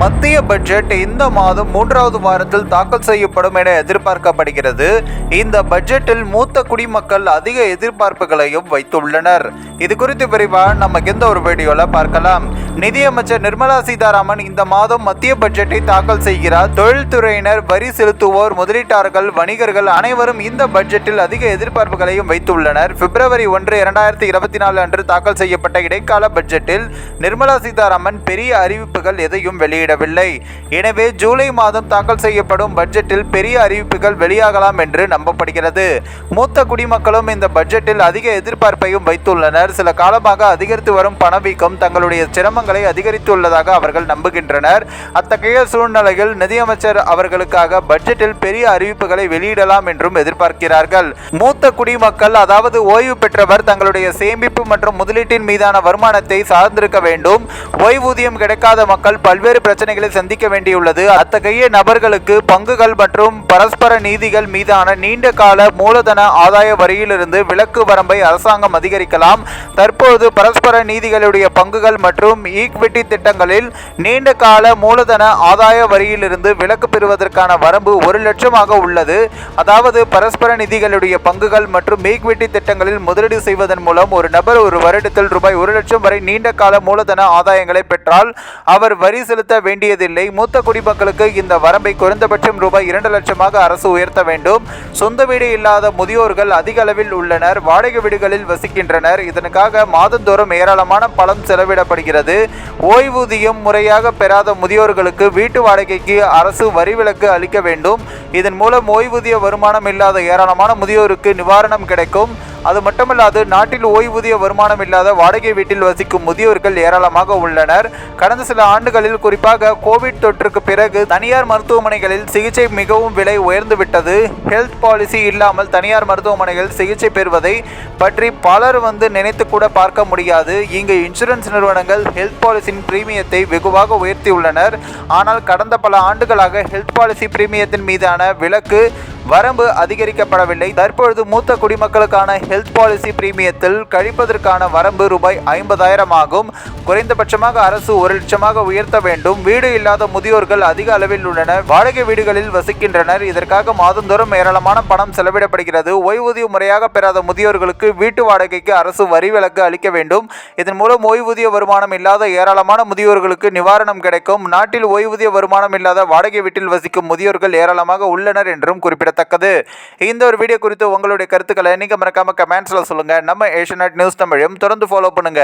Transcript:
மத்திய பட்ஜெட் இந்த மாதம் மூன்றாவது வாரத்தில் தாக்கல் செய்யப்படும் என எதிர்பார்க்கப்படுகிறது. இந்த பட்ஜெட்டில் மூத்த குடிமக்கள் அதிக எதிர்பார்ப்புகளையும் வைத்துள்ளனர். இது குறித்து விரிவாக நம்ம எந்த ஒரு வீடியோல பார்க்கலாம். நிதியமைச்சர் நிர்மலா சீதாராமன் இந்த மாதம் மத்திய பட்ஜெட்டை தாக்கல் செய்கிறார். தொழில்துறையினர் வரி செலுத்துவோர் முதலீட்டாளர்கள் வணிகர்கள் அனைவரும் இந்த பட்ஜெட்டில் அதிக எதிர்பார்ப்புகளையும் வைத்துள்ளனர். பிப்ரவரி ஒன்று இரண்டாயிரத்தி இருபத்தி நாலு அன்று தாக்கல் செய்யப்பட்ட இடைக்கால பட்ஜெட்டில் நிர்மலா சீதாராமன் பெரிய அறிவிப்புகள் எதையும் வெளியிடவில்லை. எனவே ஜூலை மாதம் தாக்கல் செய்யப்படும் பட்ஜெட்டில் பெரிய அறிவிப்புகள் வெளியாகலாம் என்று நம்பப்படுகிறது. மூத்த குடிமக்களும் இந்த பட்ஜெட்டில் அதிக எதிர்பார்ப்பையும் வைத்துள்ளனர். சில காலமாக அதிகரித்து வரும் பணவீக்கம் தங்களுடைய சிரமங்களை அதிகரித்துள்ளதாக அவர்கள் நம்புகின்றனர். அத்தகைய சூழ்நிலையில் நிதியமைச்சர் அவர்களுக்காக பட்ஜெட்டில் பெரிய அறிவிப்புகளை வெளியிடலாம் என்றும் எதிர்பார்க்கிறார்கள். மூத்த குடிமக்கள் அதாவது ஓய்வு பெற்றவர் தங்களுடைய சேமிப்பு மற்றும் முதலீட்டின் மீதான வருமானத்தை சார்ந்திருக்க வேண்டும். ஓய்வூதியம் கிடைக்காத மக்கள் பல்வேறு பிரச்சனைகளை சந்திக்க வேண்டியுள்ளது. அத்தகைய நபர்களுக்கு பங்குகள் மற்றும் பரஸ்பர நீதிகள் மீதான நீண்ட கால மூலதன ஆதாய வரியிலிருந்து விலக்கு வரம்பை அரசாங்கம் அதிகரிக்கலாம். தற்போது பரஸ்பர நீதிகளுடைய பங்குகள் மற்றும் ஈக்விட்டி திட்டங்களில் நீண்ட கால மூலதன ஆதாய வரியிலிருந்து விலக்கு பெறுவதற்கான வரம்பு ஒரு லட்சமாக உள்ளது. அதாவது பரஸ்பர நிதிகளுடைய பங்குகள் மற்றும் ஈக்விட்டி திட்டங்களில் முதலீடு செய்வதன் மூலம் ஒரு நபர் ஒரு வருடத்தில் ரூபாய் ஒரு லட்சம் வரை நீண்ட கால மூலதன ஆதாயங்களை பெற்றால் அவர் வரி செலுத்த வேண்டியதில்லை. மூத்த குடிமக்களுக்கு இந்த வரம்பை குறைந்தபட்சம் ரூபாய் இரண்டு லட்சமாக அரசு உயர்த்த வேண்டும். சொந்த வீடு இல்லாத முதியோர்கள் அதிக அளவில் உள்ளனர். வாடகை வீடுகளில் வசிக்கின்றனர். இதற்காக மாதந்தோறும் ஏராளமான பணம் செலவிடப்படுகிறது. ஓய்வூதியம் முறையாக பெறாத முதியோர்களுக்கு வீட்டு வாடகைக்கு அரசு வரிவிலக்கு அளிக்க வேண்டும். இதன் மூலம் ஓய்வூதிய வருமானம் இல்லாத ஏராளமான முதியோருக்கு நிவாரணம் கிடைக்கும். அது மட்டுமல்லாது நாட்டில் ஓய்வூதிய வருமானம் இல்லாத வாடகை வீட்டில் வசிக்கும் முதியோர்கள் ஏராளமாக உள்ளனர். கடந்த சில ஆண்டுகளில் குறிப்பாக கோவிட் தொற்றுக்கு பிறகு தனியார் மருத்துவமனைகளில் சிகிச்சை மிகவும் விலை உயர்ந்து விட்டது. ஹெல்த் பாலிசி இல்லாமல் தனியார் மருத்துவமனைகள் சிகிச்சை பெறுவதை பற்றி பலர் வந்து நினைத்து கூட பார்க்க முடியாது. இங்கு இன்சூரன்ஸ் நிறுவனங்கள் ஹெல்த் பாலிசியின் பிரீமியத்தை வெகுவாக உயர்த்தியுள்ளனர். ஆனால் கடந்த பல ஆண்டுகளாக ஹெல்த் பாலிசி பிரீமியத்தின் மீதான விலக்கு வரம்பு அதிகரிக்கப்படவில்லை. தற்பொழுது மூத்த குடிமக்களுக்கான ஹெல்த் பாலிசி பிரீமியத்தில் கழிப்பதற்கான வரம்பு ரூபாய் ஐம்பதாயிரம் ஆகும். குறைந்தபட்சமாக அரசு ஒரு லட்சமாக உயர்த்த வேண்டும். வீடு இல்லாத முதியோர்கள் அதிக அளவில் உள்ளனர். வாடகை வீடுகளில் வசிக்கின்றனர். இதற்காக மாதந்தோறும் ஏராளமான பணம் செலவிடப்படுகிறது. ஓய்வூதியம் முறையாக பெறாத முதியோர்களுக்கு வீட்டு வாடகைக்கு அரசு வரி விலக்கு அளிக்க வேண்டும். இதன் மூலம் ஓய்வூதிய வருமானம் இல்லாத ஏராளமான முதியோர்களுக்கு நிவாரணம் கிடைக்கும். நாட்டில் ஓய்வூதிய வருமானம் இல்லாத வாடகை வீட்டில் வசிக்கும் முதியோர்கள் ஏராளமாக உள்ளனர் என்றும் குறிப்பிடத்தக்கது இந்த ஒரு வீடியோ குறித்து உங்களுடைய கருத்துக்களை நீங்க மறக்காமல் கமெண்ட்ஸில் சொல்லுங்க. நம்ம ஏஷியநெட் நியூஸ் தமிழையும் தொடர்ந்து ஃபாலோ பண்ணுங்க.